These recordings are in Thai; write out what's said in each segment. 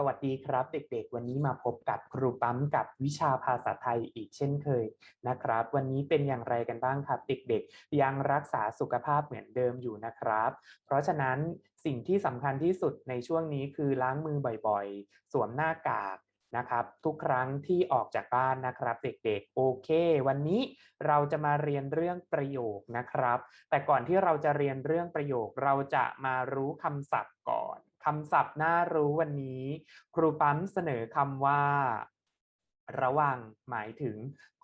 สวัสดีครับเด็กๆ วันนี้มาพบกับครูปั๊มกับวิชาภาษาไทยอีกเช่นเคยนะครับ วันนี้เป็นอย่างไรกันบ้างครับ เด็กๆ ยังรักษาสุขภาพเหมือนเดิมอยู่นะครับ เพราะฉะนั้นสิ่งที่สำคัญที่สุดในช่วงนี้คือล้างมือบ่อยๆ สวมหน้ากากนะครับ ทุกครั้งที่ออกจากบ้านนะครับ เด็กๆ โอเค วันนี้เราจะมาเรียนเรื่องประโยคนะครับ แต่ก่อนที่เราจะเรียนเรื่องประโยคเราจะมารู้คำศัพท์ก่อน คำศัพท์น่ารู้วันนี้ ครูปั๊มเสนอคำว่า ระวังหมายถึง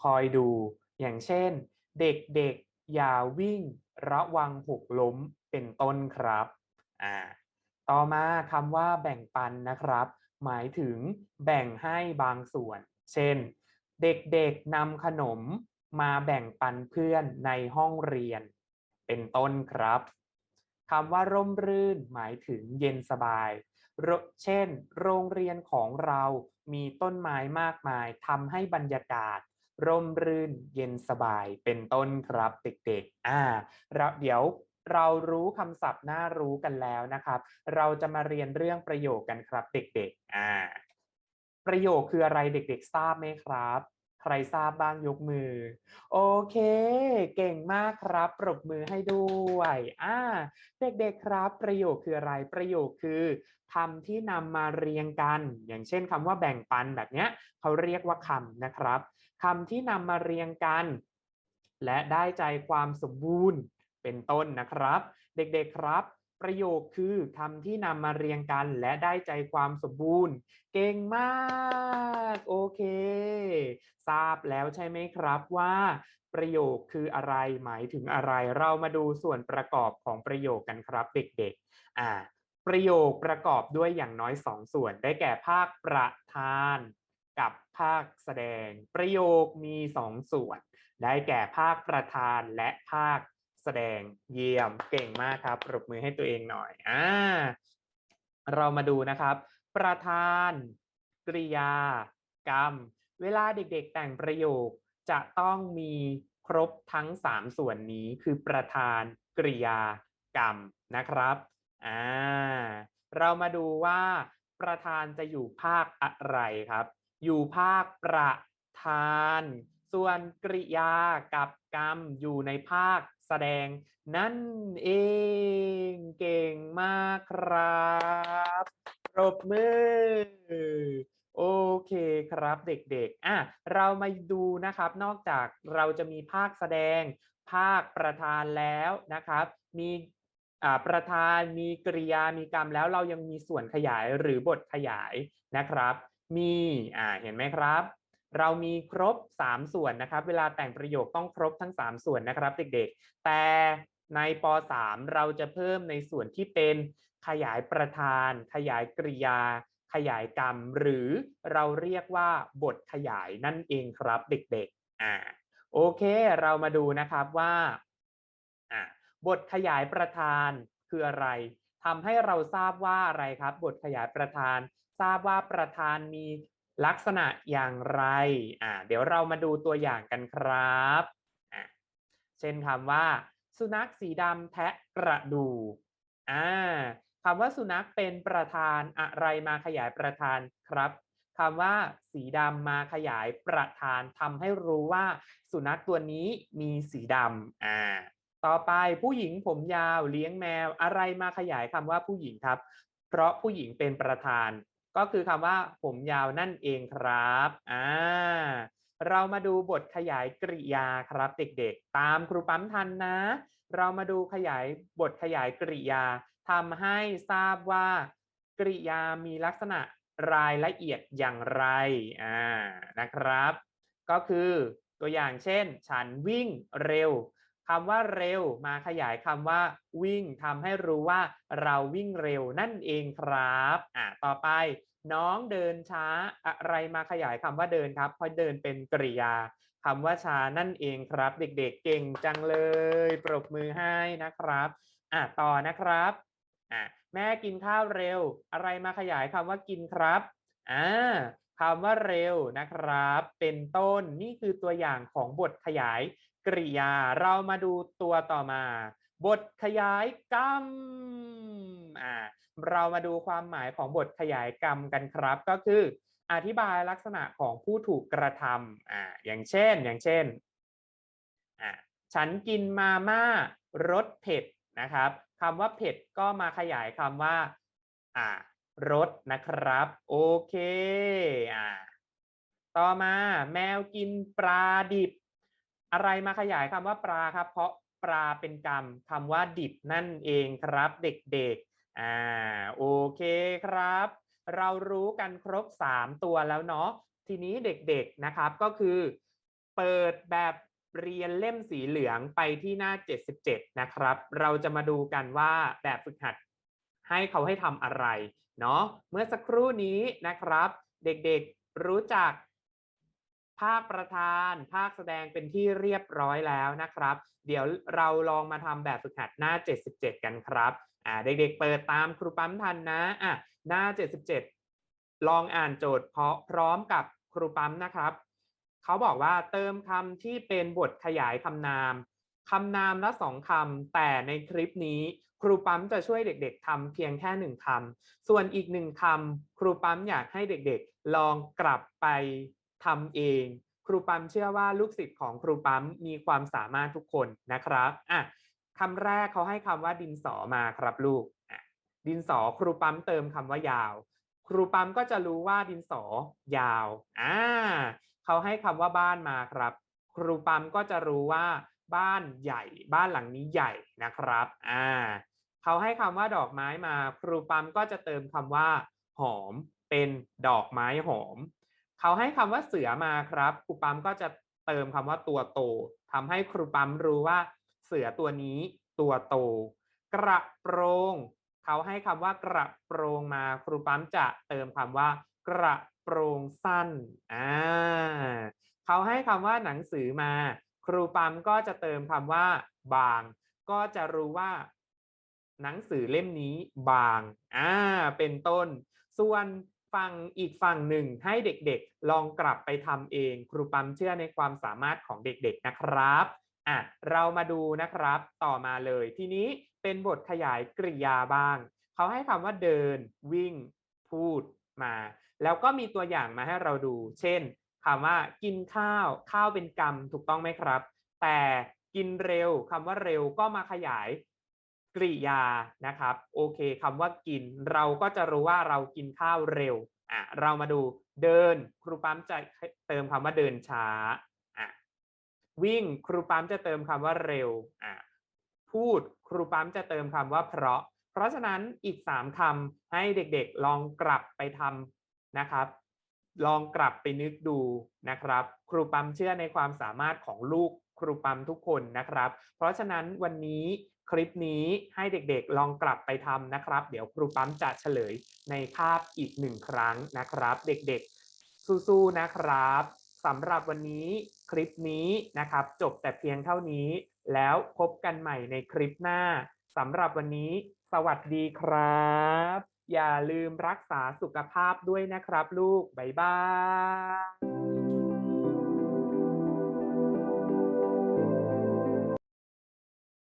คอยดู อย่างเช่น เด็กๆ อย่าวิ่ง ระวังหกล้มเป็นต้นครับอ่าต่อมาคำว่าแบ่งปันนะครับ หมายถึงแบ่งให้บางส่วน เช่น เด็กๆนำขนมมาแบ่งปันเพื่อนในห้องเรียน เป็นต้นครับ คำว่าร่มรื่นหมายถึงเย็นสบาย เช่น โรงเรียนของเรามีต้นไม้มากมายทำให้บรรยากาศ ร่มรื่นเย็นสบายเป็นต้นครับเด็กๆ อ่าเราเดี๋ยวเรารู้คำศัพท์น่ารู้กันแล้วนะครับ เราจะมาเรียนเรื่องประโยคกันครับเด็กๆ อ่า ประโยคคืออะไรเด็กๆ ทราบไหมครับ ใครทราบบ้างยกมือ โอเค เก่งมากครับ ปรบมือให้ด้วยอ่าเด็กๆครับ ประโยคคืออะไรประโยคคือคำที่นำมาเรียงกัน อย่างเช่นคำว่าแบ่งปันแบบเนี้ยเขาเรียกว่าคำนะครับคำที่นำมาเรียงกัน และได้ใจความสมบูรณ์เป็นต้นนะครับ เด็กๆครับ ประโยคคือคำที่นำมาเรียงกันและได้ใจความสมบูรณ์ เก่งมาก โอเค ทราบแล้วใช่ไหมครับว่า ประโยคคืออะไรหมายถึงอะไร เรามาดูส่วนประกอบของประโยคกันครับเด็กๆ อ่า ประโยคประกอบด้วยอย่างน้อยสองส่วน ได้แก่ภาคประธานกับภาคแสดง ประโยคมีสองส่วน ได้แก่ภาคประธานและภาค แสดงเยี่ยมเก่งมากครับปรบมือให้ตัวเองหน่อยอ่าเรามาดูนะครับ ประธานกริยากรรม เวลาเด็กๆแต่งประโยคจะต้องมีครบทั้ง 3 ส่วนนี้คือประธานกริยากรรมนะครับอ่าเรามาดูว่าประธานจะอยู่ภาคอะไรครับ อยู่ภาคประธาน ส่วนกริยากับกรรมอยู่ในภาค ดงนั่นเองเก่งมากครับปรบมือโอเคครับเด็กๆ อะเรามาดูนะครับ นอกจากเราจะมีภาคแสดง ภาคประธานแล้วนะครับ มีประธานมีกริยามีกรรมแล้วเรายังมีส่วนขยายหรือบทขยายนะครับ มีอ่าเห็นไหมครับ เรามีครบ 3 ส่วนนะครับ เวลาแต่งประโยคต้องครบทั้ง 3 ส่วนนะครับ เด็กๆ แต่ในป .3 เราจะเพิ่มในส่วนที่เป็นขยายประธาน ขยายกริยา ขยายกรรม หรือเราเรียกว่าบทขยายนั่นเองครับ เด็กๆอ่าโอเค เรามาดูนะครับว่าอ่าบทขยายประธานคืออะไรทำให้เราทราบว่าอะไรครับ บทขยายประธาน ทราบว่าประธานมี ลักษณะอย่างไรอ่าเดี๋ยวเรามาดูตัวอย่างกันครับอ่าเช่นคำว่า สุนัขสีดำแทะกระดูกอ่าคำว่าสุนัขเป็นประธานอะไรมาขยายประธานครับคำว่าสีดำมาขยายประธานทำให้รู้ว่า สุนัขตัวนี้มีสีดำอ่าต่อไปผู้หญิงผมยาวเลี้ยงแมวอะไรมาขยายคำว่าผู้หญิงครับ เพราะผู้หญิงเป็นประธาน ก็คือคำว่าผมยาวนั่นเองครับอ่าเรามาดูบทขยายกริยาครับเด็กๆ ตามครูปั๊มทันนะ เรามาดูขยายบทขยายกริยาทำให้ทราบว่า กริยามีลักษณะรายละเอียดอย่างไรอ่านะครับ ก็คือตัวอย่างเช่น ฉันวิ่งเร็ว คำว่าเร็วมาขยายคำว่า วิ่งทำให้รู้ว่าเราวิ่งเร็วนั่นเองครับอ่าต่อไป น้องเดินช้าอะไรมาขยายคำว่าเดินครับ เพราะเดินเป็นกริยาคำว่าช้านั่นเองครับ เด็กๆเก่งจังเลย ปรบมือให้นะครับอะต่อนะครับอะแม่กินข้าวเร็ว อะไรมาขยายคำว่ากินครับอ่าคำว่าเร็วนะครับ เป็นต้นนี่คือตัวอย่างของบทขยาย กริยา เรามาดูตัวต่อมา บทขยายกรรมอ่าเรามาดูความหมายของบทขยายกรรมกันครับ ก็คือ อธิบายลักษณะของผู้ถูกกระทำอ่าอย่างเช่น อย่างเช่นอ่าฉันกินมาม่ารสเผ็ดนะครับคำว่าเผ็ดก็มาขยายคำว่าอ่ารสนะครับ โอเคอ่าต่อมาแมวกินปลาดิบ อะไรมาขยายคำว่าปลาครับ เพราะปลาเป็นกรรมคำว่าดิบนั่นเองครับเด็กๆอ่าโอเคครับ เรารู้กันครบ 3 ตัวแล้วเนาะทีนี้เด็กๆนะครับก็คือ เปิดแบบเรียนเล่มสีเหลืองไปที่หน้า 77 นะครับ เราจะมาดูกันว่าแบบฝึกหัดให้เขาให้ทำอะไรเนาะเมื่อสักครู่นี้นะครับ เด็กๆรู้จัก ภาคประธาน ภาคแสดงเป็นที่เรียบร้อยแล้วนะครับ เดี๋ยวเราลองมาทำแบบฝึกหัดหน้า 77 กันครับอ่าเด็กๆเปิดตามครูปั๊มทันนะอะหน้า 77 ลองอ่านโจทย์เพราะพร้อมกับครูปั๊มนะครับเขาบอกว่าเติมคำที่เป็นบทขยายคำนามคำนามละสองคำแต่ในคลิปนี้ครูปั๊มจะช่วยเด็ก ๆทำเพียงแค่หนึ่งคำส่วนอีกหนึ่งคำครูปั๊มอยากให้เด็กๆ ลองกลับไป ทำเอง ครูปั๊มเชื่อว่าลูกศิษย์ของครูปั๊มมีความสามารถทุกคนนะครับอะคำแรกเขาให้คำว่าดินสอมาครับลูกดินสอครูปั๊มเติมคำว่ายาว ครูปั๊มก็จะรู้ว่าดินสอยาวอ่าเขาให้คำว่าบ้านมาครับ ครูปั๊มก็จะรู้ว่าบ้านใหญ่ บ้านหลังนี้ใหญ่นะครับอ่าเขาให้คำว่าดอกไม้มา ครูปั๊มก็จะเติมคำว่า หอมเป็นดอกไม้หอม เขาให้คำว่าเสือมาครับ ครูปั๊มก็จะเติมคำว่าตัวโตทำให้ครูปั๊มรู้ว่า เสือตัวนี้ตัวโต กระโปรง เขาให้คำว่ากระโปรงมา ครูปั๊มจะเติมคำว่า กระโปรงสั้นอ่าเขาให้คำว่าหนังสือมา ครูปั๊มก็จะเติมคำว่า บาง ก็จะรู้ว่า หนังสือเล่มนี้บางอ่าเป็นต้น ส่วน ฝั่งอีกฝั่งหนึ่งให้เด็กๆ ลองกลับไปทำเอง ครูปั๊มเชื่อในความสามารถของเด็กๆนะครับอะเรามาดูนะครับต่อมาเลยทีนี้เป็นบทขยายกริยาบ้าง เขาให้คำว่าเดิน วิ่ง พูดมา แล้วก็มีตัวอย่างมาให้เราดู เช่นคำว่ากินข้าว ข้าวเป็นกรรมถูกต้องไหมครับ แต่กินเร็วคำว่าเร็วก็มาขยาย กริยานะครับโอเคคำว่ากิน เราก็จะรู้ว่าเรากินข้าวเร็วอะเรามาดูเดินครูปั๊มจะเติมคำว่าเดินช้าอะวิ่งครูปั๊มจะเติมคำว่าเร็วอะพูดครูปั๊มจะเติมคำว่าเพราะ เพราะฉะนั้นอีก 3คำให้เด็กๆลองกลับไปทำนะครับ ลองกลับไปนึกดูนะครับ ครูปั๊มเชื่อในความสามารถของลูกครูปั๊มทุกคนนะครับ เพราะฉะนั้นวันนี้ คลิปนี้ให้เด็กๆลองกลับไปทำนะครับ เดี๋ยวครูปั๊มจะเฉลยในคาบอีกหนึ่งครั้งนะครับ เด็กๆสู้ๆนะครับสำหรับวันนี้คลิปนี้นะครับ จบแต่เพียงเท่านี้ แล้วพบกันใหม่ในคลิปหน้าสำหรับวันนี้ สวัสดีครับ อย่าลืมรักษาสุขภาพด้วยนะครับลูก บ๊ายบาย